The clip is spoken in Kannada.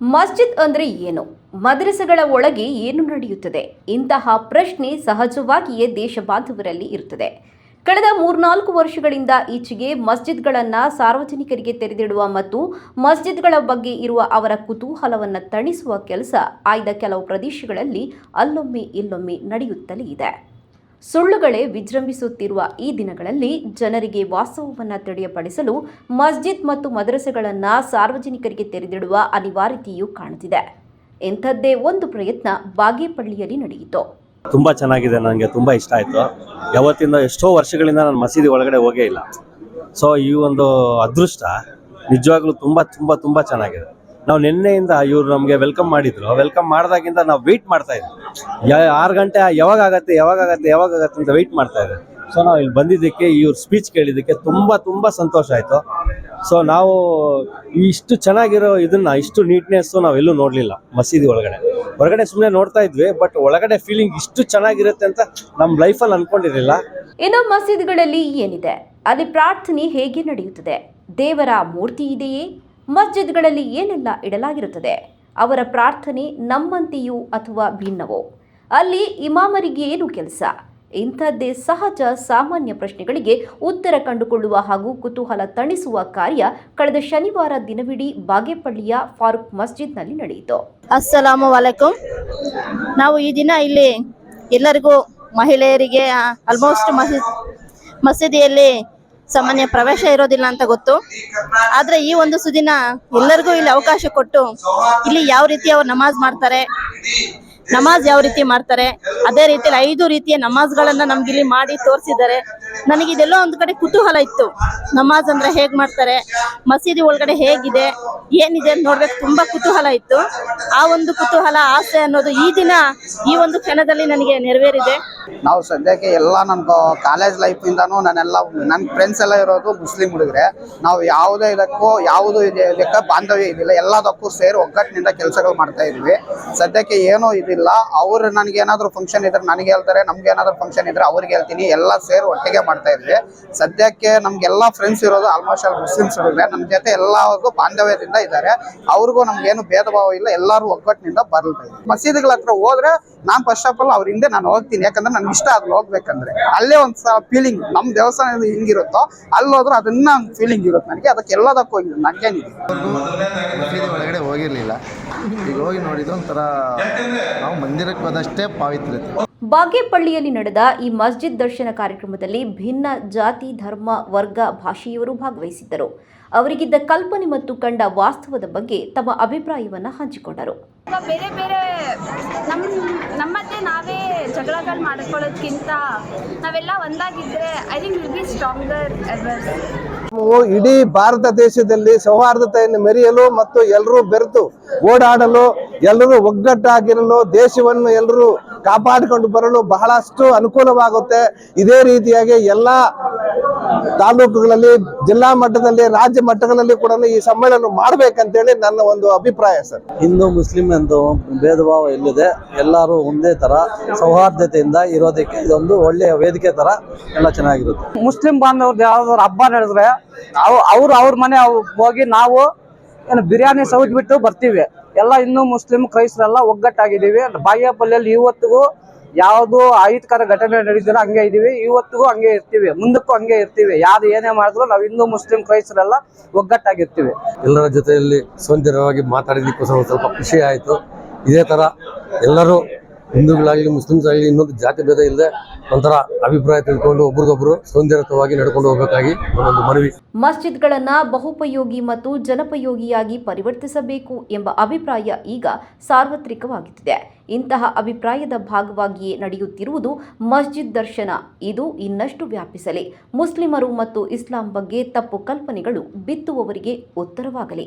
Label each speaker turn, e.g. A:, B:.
A: ಮಸ್ಜಿದ್ ಅಂದ್ರೆ ಏನು? ಮದ್ರಸೆಗಳ ಒಳಗೆ ಏನು ನಡೆಯುತ್ತದೆ? ಇಂತಹ ಪ್ರಶ್ನೆ ಸಹಜವಾಗಿಯೇ ದೇಶ ಬಾಂಧವರಲ್ಲಿ ಇರುತ್ತದೆ. ಕಳೆದ ಮೂರ್ನಾಲ್ಕು ವರ್ಷಗಳಿಂದ ಈಚೆಗೆ ಮಸ್ಜಿದ್ಗಳನ್ನು ಸಾರ್ವಜನಿಕರಿಗೆ ತೆರೆದಿಡುವ ಮತ್ತು ಮಸ್ಜಿದ್ಗಳ ಬಗ್ಗೆ ಇರುವ ಅವರ ಕುತೂಹಲವನ್ನು ತಣಿಸುವ ಕೆಲಸ ಆಯ್ದ ಕೆಲವು ಪ್ರದೇಶಗಳಲ್ಲಿ ಅಲ್ಲೊಮ್ಮೆ ಇಲ್ಲೊಮ್ಮೆ ನಡೆಯುತ್ತಲೇ ಇದೆ. ಸುಳ್ಳುಗಳೇ ವಿಜೃಂಭಿಸುತ್ತಿರುವ ಈ ದಿನಗಳಲ್ಲಿ ಜನರಿಗೆ ವಾಸ್ತವವನ್ನು ತಿಳಿಯಪಡಿಸಲು ಮಸ್ಜಿದ್ ಮತ್ತು ಮದ್ರಸೆಗಳನ್ನು ಸಾರ್ವಜನಿಕರಿಗೆ ತೆರೆದಿಡುವ ಅನಿವಾರ್ಯತೆಯೂ ಕಾಣುತ್ತಿದೆ. ಇಂಥದ್ದೇ ಒಂದು ಪ್ರಯತ್ನ ಬಾಗೇಪಳ್ಳಿಯಲ್ಲಿ ನಡೆಯಿತು.
B: ತುಂಬ ಚೆನ್ನಾಗಿದೆ ನನಗೆ ತುಂಬ ಇಷ್ಟ ಆಯಿತು. ಯಾವತ್ತಿಂದ ಎಷ್ಟೋ ವರ್ಷಗಳಿಂದ ನಾನು ಮಸೀದಿ ಒಳಗಡೆ ಹೋಗೇ ಇಲ್ಲ. ಸೊ ಈ ಒಂದು ಅದೃಷ್ಟ ನಿಜವಾಗ್ಲೂ ತುಂಬ ತುಂಬ ತುಂಬ ಚೆನ್ನಾಗಿದೆ. ನಾವು ನಿನ್ನೆಯಿಂದ ಇವ್ರು ನಮಗೆ ವೆಲ್ಕಮ್ ಮಾಡಿದ್ರು. ವೆಲ್ಕಮ್ ಮಾಡಿದಾಗಿಂದ ನಾವು ವೆಯ್ಟ್ ಮಾಡ್ತಾ ಇದ್ವಿ. ಆರು ಗಂಟೆ ಯಾವಾಗ ಆಗತ್ತೆ ಯಾವಾಗ ಆಗತ್ತೆ ಯಾವಾಗ ಆಗತ್ತೆ ಅಂತ ವೆಯ್ಟ್ ಮಾಡ್ತಾ ಇದ್ದೆ ಸೊ ನಾವು ಇಲ್ಲಿ ಬಂದಿದ್ದಕ್ಕೆ ಇವ್ರ ಸ್ಪೀಚ್ ಕೇಳಿದ್ದಕ್ಕೆ ತುಂಬ ತುಂಬ ಸಂತೋಷ ಆಯಿತು. ಸೊ ನಾವು ಇಷ್ಟು ಚೆನ್ನಾಗಿರೋ ಇದನ್ನ, ಇಷ್ಟು ನೀಟ್ನೆಸ್ಸು ನಾವೆಲ್ಲೂ ನೋಡಲಿಲ್ಲ ಮಸೀದಿ ಒಳಗಡೆ. ಹೊರಗಡೆ ಸುಮ್ಮನೆ ನೋಡ್ತಾ ಇದ್ವಿ ಬಟ್ ಒಳಗಡೆ ಫೀಲಿಂಗ್ ಇಷ್ಟು ಚೆನ್ನಾಗಿರುತ್ತೆ ಅಂತ ನಮ್ಮ ಲೈಫಲ್ಲಿ ಅನ್ಕೊಂಡಿರಲಿಲ್ಲ.
A: ಇನ್ನು ಮಸೀದಿಗಳಲ್ಲಿ ಏನಿದೆ? ಅಲ್ಲಿ ಪ್ರಾರ್ಥನೆ ಹೇಗೆ ನಡೆಯುತ್ತದೆ? ದೇವರ ಮೂರ್ತಿ ಇದೆಯೇ? ಮಸ್ಜಿದ್ಗಳಲ್ಲಿ ಏನೆಲ್ಲ ಇಡಲಾಗಿರುತ್ತದೆ? ಅವರ ಪ್ರಾರ್ಥನೆ ನಮ್ಮಂತೆಯೂ ಅಥವಾ ಭಿನ್ನವೋ? ಅಲ್ಲಿ ಇಮಾಮರಿಗೆ ಏನು ಕೆಲಸ? ಇಂಥದ್ದೇ ಸಹಜ ಸಾಮಾನ್ಯ ಪ್ರಶ್ನೆಗಳಿಗೆ ಉತ್ತರ ಕಂಡುಕೊಳ್ಳುವ ಹಾಗೂ ಕುತೂಹಲ ತಣಿಸುವ ಕಾರ್ಯ ಕಳೆದ ಶನಿವಾರ ದಿನವಿಡೀ ಬಾಗೇಪಳ್ಳಿಯ ಫಾರೂಕ್ ಮಸ್ಜಿದ್ನಲ್ಲಿ ನಡೆಯಿತು.
C: ಅಸ್ಸಲಾಮು ವಲೈಕುಂ ನಾವು ಈ ದಿನ ಇಲ್ಲಿ ಎಲ್ಲರಿಗೂ ಮಹಿಳೆಯರಿಗೆ ಆಲ್ಮೋಸ್ಟ್ ಮಸಿ, ಮಸೀದಿಯಲ್ಲಿ ಸಾಮಾನ್ಯ ಪ್ರವೇಶ ಇರೋದಿಲ್ಲ ಅಂತ ಗೊತ್ತು. ಆದ್ರೆ ಈ ಒಂದು ಸುದಿನ ಎಲ್ಲರಿಗೂ ಇಲ್ಲಿ ಅವಕಾಶ ಕೊಟ್ಟು ಇಲ್ಲಿ ಯಾವ ರೀತಿ ಅವ್ರು ನಮಾಜ್ ಮಾಡ್ತಾರೆ, ನಮಾಜ್ ಯಾವ ರೀತಿ ಮಾಡ್ತಾರೆ, ಅದೇ ರೀತಿಯಲ್ಲಿ ಐದು ರೀತಿಯ ನಮಾಜ್ಗಳನ್ನ ನಮ್ಗೆ ಇಲ್ಲಿ ಮಾಡಿ ತೋರಿಸಿದ್ದಾರೆ. ನನಗೆ ಇದೆಲ್ಲೋ ಒಂದು ಕಡೆ ಕುತೂಹಲ ಇತ್ತು. ನಮಾಜ್ ಅಂದ್ರೆ ಹೇಗ್ ಮಾಡ್ತಾರೆ, ಮಸೀದಿ ಒಳಗಡೆ ಹೇಗಿದೆ ಏನಿದೆ ನೋಡ್ಬೇಕು. ತುಂಬಾ ಕುತೂಹಲ ಇತ್ತು. ಆ ಒಂದು ಕುತೂಹಲ, ಆಸೆ ಅನ್ನೋದು ಈ ದಿನ, ಈ ಒಂದು ಕ್ಷಣದಲ್ಲಿ ನನಗೆ ನೆರವೇರಿದೆ.
D: ನಾವು ಸದ್ಯಕ್ಕೆ ಎಲ್ಲ ನನ್ನ ಕಾಲೇಜ್ ಲೈಫ್ ಇಂದಾನು ನಾನೆಲ್ಲ ನನ್ನ ಫ್ರೆಂಡ್ಸ್ ಎಲ್ಲ ಇರೋದು ಮುಸ್ಲಿಂ ಹುಡುಗರೆ. ನಾವು ಯಾವುದೇ ಇದಕ್ಕೂ, ಯಾವುದು ಇದಕ್ಕೆ ಬಾಂಧವ್ಯ ಇದಿಲ್ಲ. ಎಲ್ಲದಕ್ಕೂ ಸೇರಿ ಒಗ್ಗಟ್ಟಿನಿಂದ ಕೆಲಸಗಳು ಮಾಡ್ತಾ ಇದ್ವಿ. ಸದ್ಯಕ್ಕೆ ಏನೂ ಇದಿಲ್ಲ. ಅವ್ರು ನನಗೆ ಏನಾದ್ರು ಫಂಕ್ಷನ್ ಇದ್ರೆ ನನಗೆ ಹೇಳ್ತಾರೆ, ನಮ್ಗೆ ಏನಾದ್ರು ಫಂಕ್ಷನ್ ಇದ್ರೆ ಅವ್ರಿಗೆ ಹೇಳ್ತೀನಿ. ಎಲ್ಲ ಸೇರಿ ಒಟ್ಟಿಗೆ ಮಾಡ್ತಾ ಇದ್ವಿ. ಸದ್ಯಕ್ಕೆ ನಮ್ಗೆಲ್ಲ ಫ್ರೆಂಡ್ಸ್ ಇರೋದು ಆಲ್ಮೋಸ್ಟ್ ಆಲ್ ಮುಸ್ಲಿಮ್ಸ್ ಹುಡುಗರೆ. ನಮ್ಮ ಜೊತೆ ಎಲ್ಲರಿಗೂ ಬಾಂಧವ್ಯದಿಂದ ಇದ್ದಾರೆ. ಅವ್ರಿಗೂ ನಮ್ಗೇನು ಭೇದ ಭಾವ ಇಲ್ಲ. ಎಲ್ಲರೂ ಒಗ್ಗಟ್ಟಿನಿಂದ ಬರ್ತಾ ಮಸೀದಿಗಳ ಹತ್ರ ಹೋದ್ರೆ ನಾನು ಫಸ್ಟ್ ಆಫ್ ಆಲ್ ಅವ್ರ ಹಿಂದೆ ನಾನು ಹೋಗ್ತೀನಿ. ಯಾಕಂದ್ರೆ ನನ್ಗೆ ಇಷ್ಟ ಅದ್ರಲ್ಲಿ ಹೋಗ್ಬೇಕಂದ್ರೆ. ಅಲ್ಲೇ ಒಂದು ಫೀಲಿಂಗ್ ನಮ್ಮ ದೇವಸ್ಥಾನ ಹಿಂಗಿರುತ್ತೋ ಅಲ್ಲಿ ಹೋದ್ರೆ ಅದನ್ನ ಫೀಲಿಂಗ್ ಇರುತ್ತೆ ನನಗೆ. ಅದಕ್ಕೆ ಎಲ್ಲದಕ್ಕೂ ಹೋಗಿದೆ ನನಗೇನಿದೆ
E: ಮಸೀದಿ ಒಳಗಡೆ ಹೋಗಿರಲಿಲ್ಲ. ಈಗ ಹೋಗಿ ನೋಡಿದ ಒಂಥರ ನಾವು ಮಂದಿರಕ್ಕೆ ಹೋದಷ್ಟೇ ಪಾವಿತ್ರ್ಯತೆ.
A: ಬಾಗೇಪಳ್ಳಿಯಲ್ಲಿ ನಡೆದ ಈ ಮಸ್ಜಿದ್ ದರ್ಶನ ಕಾರ್ಯಕ್ರಮದಲ್ಲಿ ಭಿನ್ನ ಜಾತಿ ಧರ್ಮ ವರ್ಗ ಭಾಷೆಯವರು ಭಾಗವಹಿಸಿದ್ದರು. ಅವರಿಗಿದ್ದ ಕಲ್ಪನೆ ಮತ್ತು ಕಂಡ ವಾಸ್ತವದ ಬಗ್ಗೆ ತಮ್ಮ ಅಭಿಪ್ರಾಯವನ್ನು ಹಂಚಿಕೊಂಡರು.
F: ಬೇರೆ ಬೇರೆ ನಮ್ಮ ನಮ್ಮತ್ತೆ ನಾವೇ ಜಗಳಗಳು ಮಾಡ್ಕೊಳ್ಳೋದ್ಕಿಂತ ನಾವೆಲ್ಲ ಒಂದಾಗಿದ್ರೆ I think will be stronger ever
G: ಇಡೀ ಭಾರತ ದೇಶದಲ್ಲಿ ಸೌಹಾರ್ದತೆಯನ್ನು ಮೆರೆಯಲು ಮತ್ತು ಎಲ್ಲರೂ ಬೆರೆತು ಓಡಾಡಲು ಎಲ್ಲರೂ ಒಗ್ಗಟ್ಟಾಗಿರಲು ದೇಶವನ್ನು ಎಲ್ಲರೂ ಕಾಪಾಡಿಕೊಂಡು ಬರಲು ಬಹಳಷ್ಟು ಅನುಕೂಲವಾಗುತ್ತೆ. ಇದೇ ರೀತಿಯಾಗಿ ಎಲ್ಲ ತಾಲೂಕುಗಳಲ್ಲಿ ಜಿಲ್ಲಾ ಮಟ್ಟದಲ್ಲಿ ರಾಜ್ಯ ಮಟ್ಟಗಳಲ್ಲಿ ಕೂಡ ಈ ಸಮ್ಮೇಳನ ಮಾಡ್ಬೇಕಂತೇಳಿ ನನ್ನ ಒಂದು ಅಭಿಪ್ರಾಯ ಸರ್.
B: ಹಿಂದೂ ಮುಸ್ಲಿಂ ಎಂದು ಭೇದ ಭಾವ ಇಲ್ಲದೆ. ಎಲ್ಲರೂ ಒಂದೇ ತರ ಸೌಹಾರ್ದತೆಯಿಂದ ಇರೋದಕ್ಕೆ ಇದೊಂದು ಒಳ್ಳೆಯ ವೇದಿಕೆ ತರ ಎಲ್ಲ ಚೆನ್ನಾಗಿರುತ್ತೆ.
H: ಮುಸ್ಲಿಂ ಬಾಂಧವ್ರದ್ದು ಯಾವ್ದಾದ್ರು ಹಬ್ಬ ನಡೆದ್ರೆ ಅವ್ ಅವ್ರು ಅವ್ರ ಮನೆ ಅವ್ ಹೋಗಿ ನಾವು ಏನು ಬಿರಿಯಾನಿ ಸೌಜ್ ಬಿಟ್ಟು ಬರ್ತೀವಿ. ಎಲ್ಲ ಹಿಂದೂ ಮುಸ್ಲಿಂ ಕ್ರೈಸ್ತರೆಲ್ಲ ಒಗ್ಗಟ್ಟಾಗಿದ್ದೀವಿ. ಬಾಗೇಪಲ್ಲಿಯಲ್ಲಿ ಇವತ್ತಿಗೂ ಯಾವುದು ಅಹಿತಕರ ಘಟನೆ ನಡೀತಿಲ್ಲ ಹಂಗೆ ಇದೀವಿ. ಇವತ್ತಿಗೂ ಹಂಗೆ ಇರ್ತೀವಿ. ಮುಂದಕ್ಕೂ ಹಂಗೆ ಇರ್ತೀವಿ. ಯಾರು ಏನೇ ಮಾಡಿದ್ರು ನಾವು ಹಿಂದೂ, ಮುಸ್ಲಿಂ, ಕ್ರೈಸ್ತರೆಲ್ಲ ಒಗ್ಗಟ್ಟಾಗಿರ್ತೀವಿ.
I: ಎಲ್ಲರ ಜೊತೆಯಲ್ಲಿ ಸೌಂದರ್ಯವಾಗಿ ಮಾತಾಡಿದಕ್ಕೋಸ್ಕರ ಸ್ವಲ್ಪ ಖುಷಿ ಆಯಿತು. ಇದೇ ಥರ ಎಲ್ಲರೂ ಹಿಂದೂಗಳಾಗಲಿ ಮುಸ್ಲಿಮ್ಸ್ ಆಗಲಿ ಇನ್ನೊಂದು ಜಾತಿ ಭೇದ ಇಲ್ಲದೆ ಒಂಥರ ಅಭಿಪ್ರಾಯ ತಿಳ್ಕೊಂಡು ಒಬ್ರಿಗೊಬ್ರು ಸೌಂದರ್ಯತವಾಗಿ ನಡ್ಕೊಂಡು ಹೋಗಬೇಕಾಗಿ ಒಂದೊಂದು ಮನವಿ.
A: ಮಸ್ಜಿದ್ಗಳನ್ನ ಬಹುಪಯೋಗಿ ಮತ್ತು ಜನಪಯೋಗಿಯಾಗಿ ಪರಿವರ್ತಿಸಬೇಕು ಎಂಬ ಅಭಿಪ್ರಾಯ ಈಗ ಸಾರ್ವತ್ರಿಕವಾಗುತ್ತಿದೆ. ಇಂತಹ ಅಭಿಪ್ರಾಯದ ಭಾಗವಾಗಿಯೇ ನಡೆಯುತ್ತಿರುವುದು ಮಸ್ಜಿದ್ ದರ್ಶನ. ಇದು ಇನ್ನಷ್ಟು ವ್ಯಾಪಿಸಲಿ. ಮುಸ್ಲಿಮರು ಮತ್ತು ಇಸ್ಲಾಂ ಬಗ್ಗೆ ತಪ್ಪು ಕಲ್ಪನೆಗಳು ಬಿತ್ತುವವರಿಗೆ ಉತ್ತರವಾಗಲಿ